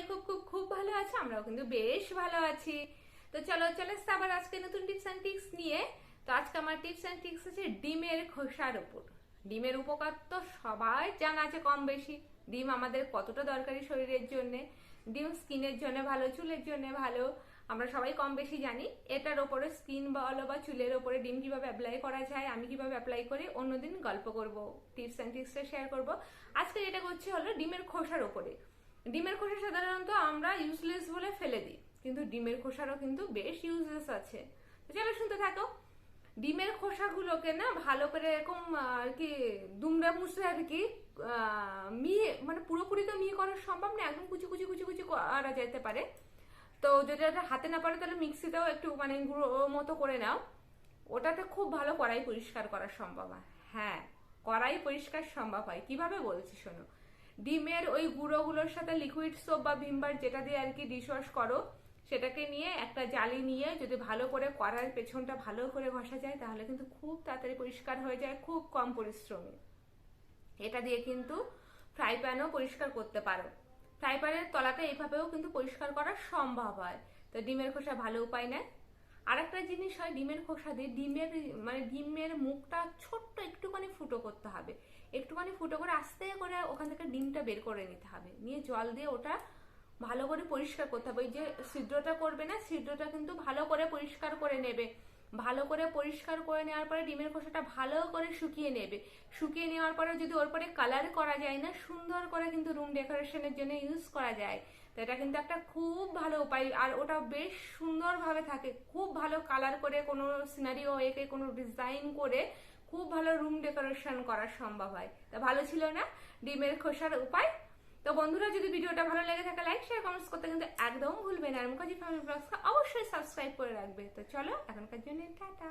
সবাই খুব খুব খুব ভালো আছে, আমরাও কিন্তু বেশ ভালো আছি। তো চলো, চলে এসছে আবার আজকে নতুন টিপস অ্যান্ড টিক্স নিয়ে। তো আজকে আমার টিপস অ্যান্ড টিক্স আছে ডিমের খোসার উপর। ডিমের উপকার তো সবাই জানা আছে কম বেশি। ডিম আমাদের কতটা দরকারি শরীরের জন্য। ডিম স্কিনের জন্য ভালো, চুলের জন্য ভালো। আমরা সবাই কম বেশি জানি। এটার ওপরে স্কিন বলো বা চুলের ওপরে ডিম কীভাবে অ্যাপ্লাই করা যায়, আমি কীভাবে অ্যাপ্লাই করি, অন্যদিন গল্প করব। টিপস অ্যান্ড টিক্সটা শেয়ার করব। আজকে যেটা করছি হলো ডিমের খোসার ওপরে ডিমের খোসা সাধারণত আমরা ইউজলেস বলে ফেলে দিই, কিন্তু ডিমের খোসারও কিন্তু বেশ ইউজলেস আছে। চলো শুনতে থাকো। ডিমের খোসাগুলোকে না ভালো করে এরকম আর কি, দুমড়ে মুছড়ে আর কি মিয়ে মানে পুরোপুরি তো মিয়ে করা সম্ভব না, একদম কুচি কুচি কুচি কুচি করা যেতে পারে। তো যদি এটা হাতে না পারে তাহলে মিক্সিতেও একটু মানে গুঁড়ো মতো করে নাও। ওটাতে খুব ভালো কড়াই পরিষ্কার করা সম্ভব হয়। হ্যাঁ কড়াই পরিষ্কার সম্ভব হয়। কীভাবে বলছি শোনো? ডিমের ওই গুঁড়োগুলোর সাথে লিকুইড সোপ বা ভিমবার যেটা দিয়ে আর কি ডিশওয়াশ করো, সেটাকে নিয়ে একটা জালি নিয়ে যদি ভালো করে করার পেছনটা ভালো করে ঘষা যায়, তাহলে কিন্তু খুব তাড়াতাড়ি পরিষ্কার হয়ে যায়, খুব কম পরিশ্রমে। এটা দিয়ে কিন্তু ফ্রাই প্যানও পরিষ্কার করতে পারো। ফ্রাই প্যানের তলাটা এইভাবেও কিন্তু পরিষ্কার করা সম্ভব হয়। তো ডিমের খোসা ভালো উপায় নেয় আর একটা জিনিস হয়, ডিমের খোসা দিয়ে ডিমের মানে ডিমের মুখটা ছোট্ট একটুখানি ফুটো করতে হবে। একটুখানি ফুটো করে আস্তে করে ওখান থেকে ডিমটা বের করে নিতে হবে। নিয়ে জল দিয়ে ওটা ভালো করে পরিষ্কার করতে হবে। ওই যে ছিদ্রটা করবে না, ছিদ্রটা কিন্তু ভালো করে পরিষ্কার করে নেবে। ভালো করে পরিষ্কার করে নেওয়ার পরে ডিমের খোসাটা ভালো করে শুকিয়ে নেবে। শুকিয়ে নেওয়ার পরে যদি ওর পরে কালার করা যায় না, সুন্দর করে কিন্তু রুম ডেকোরেশনের জন্য ইউজ করা যায়। তো এটা কিন্তু একটা খুব ভালো উপায়। আর ওটা বেশ সুন্দরভাবে থাকে। খুব ভালো কালার করে কোনো সিনারিও একে কোনো ডিজাইন করে খুব ভালো রুম ডেকোরেশন করা সম্ভব হয়। তা ভালো ছিল না, ডিমের খোসার উপায়। তো বন্ধুরা, যদি ভিডিওটা ভালো লেগে থাকে লাইক শেয়ার কমেন্টস করতে কিন্তু একদম ভুলবে না। আর মুখাজি ফ্যামিলি ব্লগসকে অবশ্যই সাবস্ক্রাইব করে রাখবে। তো চলো, এখনকার জন্য, টাটা।